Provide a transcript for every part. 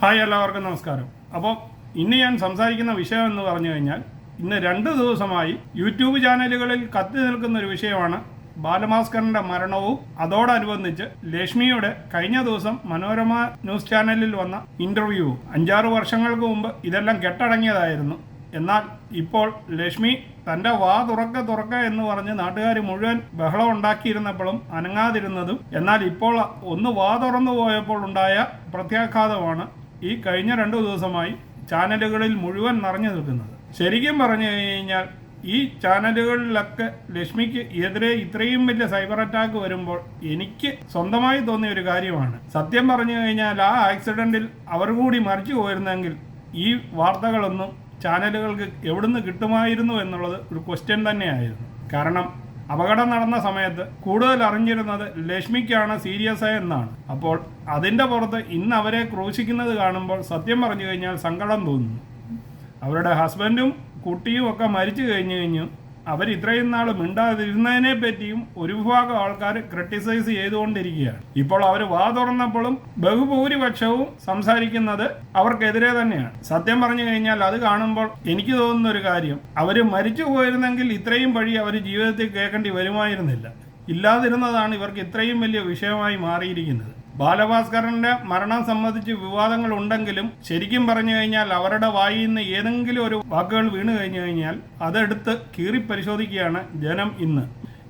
Hi എല്ലാവർക്കും നമസ്കാരം. അപ്പോൾ ഇന്ന് ഞാൻ സംസാരിക്കുന്ന വിഷയം എന്ന് പറഞ്ഞു കഴിഞ്ഞാൽ ഇന്ന് രണ്ട് ദിവസമായി യൂട്യൂബ് ചാനലുകളിൽ കത്തി നിൽക്കുന്ന ഒരു വിഷയമാണ് ബാലഭാസ്കറിന്റെ മരണവും. അതോടനുബന്ധിച്ച് ലക്ഷ്മിയുടെ കഴിഞ്ഞ ദിവസം മനോരമ ന്യൂസ് ചാനലിൽ വന്ന ഇന്റർവ്യൂ അഞ്ചാറ് വർഷങ്ങൾക്ക് മുമ്പ് ഇതെല്ലാം കെട്ടടങ്ങിയതായിരുന്നു. എന്നാൽ ഇപ്പോൾ ലക്ഷ്മി തന്റെ വാ തുറക്ക തുറക്ക എന്ന് പറഞ്ഞ് നാട്ടുകാർ മുഴുവൻ ബഹളം ഉണ്ടാക്കിയിരുന്നപ്പോഴും അനങ്ങാതിരുന്നതും എന്നാൽ ഇപ്പോൾ ഒന്ന് വാ തുറന്നു പോയപ്പോൾ ഉണ്ടായ പ്രത്യാഘാതമാണ് ഈ കഴിഞ്ഞ രണ്ടു ദിവസമായി ചാനലുകളിൽ മുഴുവൻ നിറഞ്ഞു നിൽക്കുന്നത്. ശരിക്കും പറഞ്ഞു കഴിഞ്ഞാൽ ഈ ചാനലുകളിലൊക്കെ ലക്ഷ്മിക്ക് എതിരെ ഇത്രയും വലിയ സൈബർ അറ്റാക്ക് വരുമ്പോൾ എനിക്ക് സ്വന്തമായി തോന്നിയ ഒരു കാര്യമാണ്. സത്യം പറഞ്ഞു കഴിഞ്ഞാൽ ആ ആക്സിഡന്റിൽ അവർ കൂടി മരിച്ചു പോയിരുന്നെങ്കിൽ ഈ വാർത്തകളൊന്നും ചാനലുകൾക്ക് എവിടുന്ന് കിട്ടുമായിരുന്നു എന്നുള്ളത് ഒരു ക്വസ്റ്റ്യൻ തന്നെയായിരുന്നു. കാരണം അപകടം നടന്ന സമയത്ത് കൂടുതൽ അറിഞ്ഞിരുന്നത് ലക്ഷ്മിക്കാണ് സീരിയസ് എന്നാണ്. അപ്പോൾ അതിന്റെ പുറത്ത് ഇന്ന് അവരെ ക്രൂശിക്കുന്നത് കാണുമ്പോൾ സത്യം പറഞ്ഞു കഴിഞ്ഞാൽ സങ്കടം തോന്നുന്നു. അവരുടെ ഹസ്ബൻഡും കുട്ടിയും ഒക്കെ മരിച്ചു കഴിഞ്ഞു കഴിഞ്ഞു. അവർ ഇത്രയും നാൾ മിണ്ടാതിരുന്നതിനെ പറ്റിയും ഒരു വിഭാഗം ആൾക്കാർ ക്രിട്ടിസൈസ് ചെയ്തുകൊണ്ടിരിക്കുകയാണ്. ഇപ്പോൾ അവർ വാ തുറന്നപ്പോഴും ബഹുഭൂരിപക്ഷവും സംസാരിക്കുന്നത് അവർക്കെതിരെ തന്നെയാണ്. സത്യം പറഞ്ഞു കഴിഞ്ഞാൽ അത് കാണുമ്പോൾ എനിക്ക് തോന്നുന്ന ഒരു കാര്യം അവർ മരിച്ചു പോയിരുന്നെങ്കിൽ ഇത്രയും വഴി അവർ ജീവിതത്തിൽ കേൾക്കേണ്ടി വരുമായിരുന്നില്ല. ഇല്ലാതിരുന്നതാണ് ഇവർക്ക് ഇത്രയും വലിയ വിഷയമായി മാറിയിരിക്കുന്നത്. ബാലഭാസ്കറിന്റെ മരണം സംബന്ധിച്ച് വിവാദങ്ങൾ ഉണ്ടെങ്കിലും ശരിക്കും പറഞ്ഞു കഴിഞ്ഞാൽ അവരുടെ വായിൽ നിന്ന് ഏതെങ്കിലും ഒരു വാക്കുകൾ വീണു കഴിഞ്ഞു കഴിഞ്ഞാൽ അതെടുത്ത് കീറി പരിശോധിക്കുകയാണ് ജനം ഇന്ന്.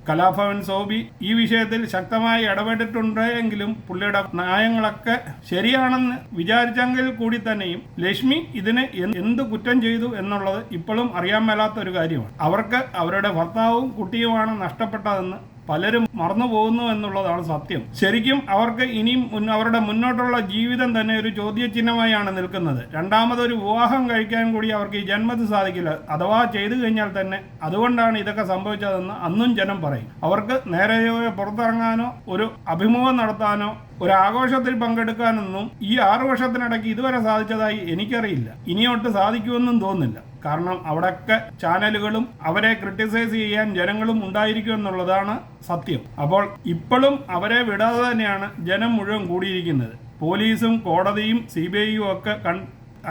കലാഭവൻ സോബി ഈ വിഷയത്തിൽ ശക്തമായി ഇടപെട്ടിട്ടുണ്ട് എങ്കിലും പുള്ളിയുടെ ന്യായങ്ങളൊക്കെ ശരിയാണെന്ന് വിചാരിച്ചെങ്കിൽ കൂടി തന്നെയും ലക്ഷ്മി ഇതിന് എന്ത് കുറ്റം ചെയ്തു എന്നുള്ളത് ഇപ്പോഴും അറിയാൻ മേലാത്ത ഒരു കാര്യമാണ്. അവർക്ക് അവരുടെ ഭർത്താവും കുട്ടിയുമാണ് നഷ്ടപ്പെട്ടതെന്ന് പലരും മറന്നു പോകുന്നു എന്നുള്ളതാണ് സത്യം. ശരിക്കും അവർക്ക് ഇനിയും അവരുടെ മുന്നോട്ടുള്ള ജീവിതം തന്നെ ഒരു ചോദ്യചിഹ്നമായാണ് നിൽക്കുന്നത്. രണ്ടാമതൊരു വിവാഹം കഴിക്കാൻ കൂടി അവർക്ക് ഈ ജന്മത്തിൽ സാധിക്കില്ല. അഥവാ ചെയ്തു കഴിഞ്ഞാൽ തന്നെ അതുകൊണ്ടാണ് ഇതൊക്കെ സംഭവിച്ചതെന്ന് അന്നും ജനം പറയും. അവർക്ക് നേരെയോ പുറത്തിറങ്ങാനോ ഒരു അഭിമുഖം നടത്താനോ ഒരു ആഘോഷത്തിൽ പങ്കെടുക്കാനൊന്നും ഈ ആറു വർഷത്തിനിടയ്ക്ക് ഇതുവരെ സാധിച്ചതായി എനിക്കറിയില്ല. ഇനിയോട്ട് സാധിക്കുമെന്നും തോന്നില്ല കാരണം അവിടെയൊക്കെ ചാനലുകളും അവരെ ക്രിട്ടിസൈസ് ചെയ്യാൻ ജനങ്ങളും ഉണ്ടായിരിക്കും എന്നുള്ളതാണ് സത്യം. അപ്പോൾ ഇപ്പോഴും അവരെ വിടാതെ തന്നെയാണ് ജനം മുഴുവൻ കൂടിയിരിക്കുന്നത്. പോലീസും കോടതിയും സി ബി ഐയും ഒക്കെ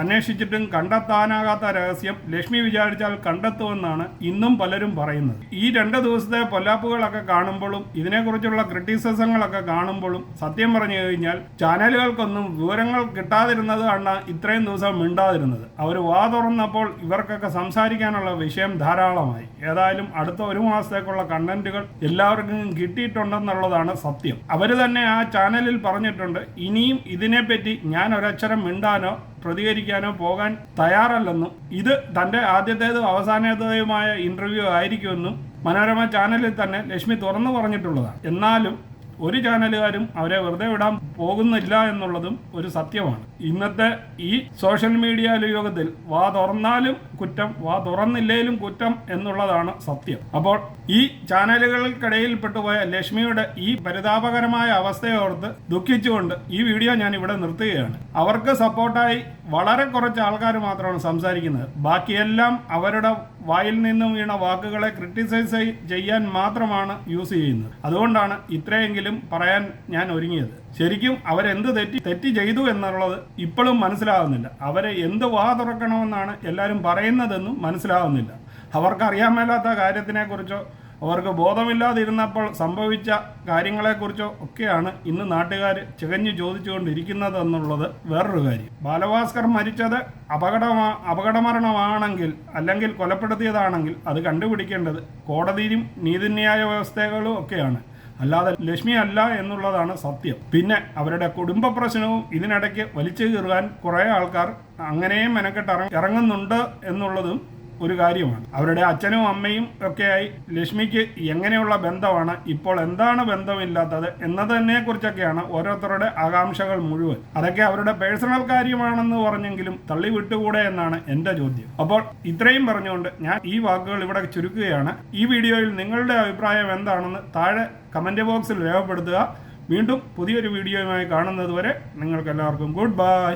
അന്വേഷിച്ചിട്ടും കണ്ടെത്താനാകാത്ത രഹസ്യം ലക്ഷ്മി വിചാരിച്ചാൽ കണ്ടെത്തുമെന്നാണ് ഇന്നും പലരും പറയുന്നത്. ഈ രണ്ട് ദിവസത്തെ പൊല്ലാപ്പുകളൊക്കെ കാണുമ്പോഴും ഇതിനെക്കുറിച്ചുള്ള ക്രിറ്റിസിസങ്ങളൊക്കെ കാണുമ്പോഴും സത്യം പറഞ്ഞു കഴിഞ്ഞാൽ ചാനലുകൾക്കൊന്നും വിവരങ്ങൾ കിട്ടാതിരുന്നത് കിട്ടാതിരുന്നതാണ് ഇത്രയും ദിവസം മിണ്ടാതിരുന്നത്. അവർ വാ തുറന്നപ്പോൾ ഇവർക്കൊക്കെ സംസാരിക്കാനുള്ള വിഷയം ധാരാളമായി. ഏതായാലും അടുത്ത ഒരു മാസത്തേക്കുള്ള കണ്ടന്റുകൾ എല്ലാവർക്കും കിട്ടിയിട്ടുണ്ടെന്നുള്ളതാണ് സത്യം. അവർ തന്നെ ആ ചാനലിൽ പറഞ്ഞിട്ടുണ്ട് ഇനിയും ഇതിനെപ്പറ്റി ഞാൻ ഒരക്ഷരം മിണ്ടാനോ പ്രതികരിക്കാനോ പോകാൻ തയ്യാറല്ലെന്നും ഇത് തന്റെ ആദ്യത്തേതും അവസാനത്തേതുമായ ഇന്റർവ്യൂ ആയിരിക്കുമെന്നും മനോരമ ചാനലിൽ തന്നെ ലക്ഷ്മി തുറന്നു പറഞ്ഞിട്ടുള്ളതാണ്. എന്നാലും ഒരു ചാനലുകാരും അവരെ വെറുതെ വിടാൻ പോകുന്നില്ല എന്നുള്ളതും ഒരു സത്യമാണ്. ഇന്നത്തെ ഈ സോഷ്യൽ മീഡിയ യുഗത്തിൽ വാ തുറന്നാലും കുറ്റം വാ തുറന്നില്ലേലും കുറ്റം എന്നുള്ളതാണ് സത്യം. അപ്പോൾ ഈ ചാനലുകൾക്കിടയിൽ പെട്ടുപോയ ലക്ഷ്മിയുടെ ഈ പരിതാപകരമായ അവസ്ഥയോർത്ത് ദുഃഖിച്ചുകൊണ്ട് ഈ വീഡിയോ ഞാൻ ഇവിടെ നിർത്തുകയാണ്. അവർക്ക് സപ്പോർട്ടായി വളരെ കുറച്ച് ആൾക്കാർ മാത്രമാണ് സംസാരിക്കുന്നത്. ബാക്കിയെല്ലാം അവരുടെ വായിൽ നിന്നും വീണ വാക്കുകളെ ക്രിട്ടിസൈസ് ചെയ്യാൻ മാത്രമാണ് യൂസ് ചെയ്യുന്നത്. അതുകൊണ്ടാണ് ഇത്രയെങ്കിലും പറയാൻ ഞാൻ ഒരുങ്ങിയത്. ശരിക്കും അവരെന്ത് തെറ്റി തെറ്റ് ചെയ്തു എന്നുള്ളത് ഇപ്പോഴും മനസ്സിലാകുന്നില്ല അവരെ എന്ത് വാ തുറക്കണമെന്നാണ് എല്ലാവരും പറയുന്നതെന്നും മനസ്സിലാകുന്നില്ല അവർക്ക് മേലാത്ത കാര്യത്തിനെക്കുറിച്ചോ അവർക്ക് ബോധമില്ലാതിരുന്നപ്പോൾ സംഭവിച്ച കാര്യങ്ങളെക്കുറിച്ചോ ഒക്കെയാണ് ഇന്ന് നാട്ടുകാർ ചികഞ്ഞു ചോദിച്ചുകൊണ്ടിരിക്കുന്നത് എന്നുള്ളത് വേറൊരു കാര്യം. ബാലഭാസ്കർ മരിച്ചത് അപകടമാ അപകടമരണമാണെങ്കിൽ അല്ലെങ്കിൽ കൊലപ്പെടുത്തിയതാണെങ്കിൽ അത് കണ്ടുപിടിക്കേണ്ടത് കോടതിയും നീതിന്യായ വ്യവസ്ഥകളും ഒക്കെയാണ്. അല്ലാതെ ലക്ഷ്മി അല്ല എന്നുള്ളതാണ് സത്യം. പിന്നെ അവരുടെ കുടുംബ പ്രശ്നവും ഇതിനിടയ്ക്ക് വലിച്ചു കീറുവാൻ കുറേ ആൾക്കാർ അങ്ങനെയും മെനക്കെട്ട് ഇറങ്ങുന്നുണ്ട് എന്നുള്ളതും ഒരു കാര്യമാണ്. അവരുടെ അച്ഛനും അമ്മയും ഒക്കെയായി ലക്ഷ്മിക്ക് എങ്ങനെയുള്ള ബന്ധമാണ് ഇപ്പോൾ എന്താണ് ബന്ധമില്ലാത്തത് എന്നതിനെ കുറിച്ചൊക്കെയാണ് ഓരോരുത്തരുടെ ആകാംക്ഷകൾ മുഴുവൻ. അതൊക്കെ അവരുടെ പേഴ്സണൽ കാര്യമാണെന്ന് പറഞ്ഞെങ്കിലും തള്ളി വിട്ടുകൂടെ എന്നാണ് എന്റെ ചോദ്യം. അപ്പോൾ ഇത്രയും പറഞ്ഞുകൊണ്ട് ഞാൻ ഈ വാക്കുകൾ ഇവിടെ ചുരുക്കുകയാണ്. ഈ വീഡിയോയിൽ നിങ്ങളുടെ അഭിപ്രായം എന്താണെന്ന് താഴെ കമന്റ് ബോക്സിൽ രേഖപ്പെടുത്തുക. വീണ്ടും പുതിയൊരു വീഡിയോയുമായി കാണുന്നത് വരെ നിങ്ങൾക്ക് എല്ലാവർക്കും ഗുഡ് ബൈ.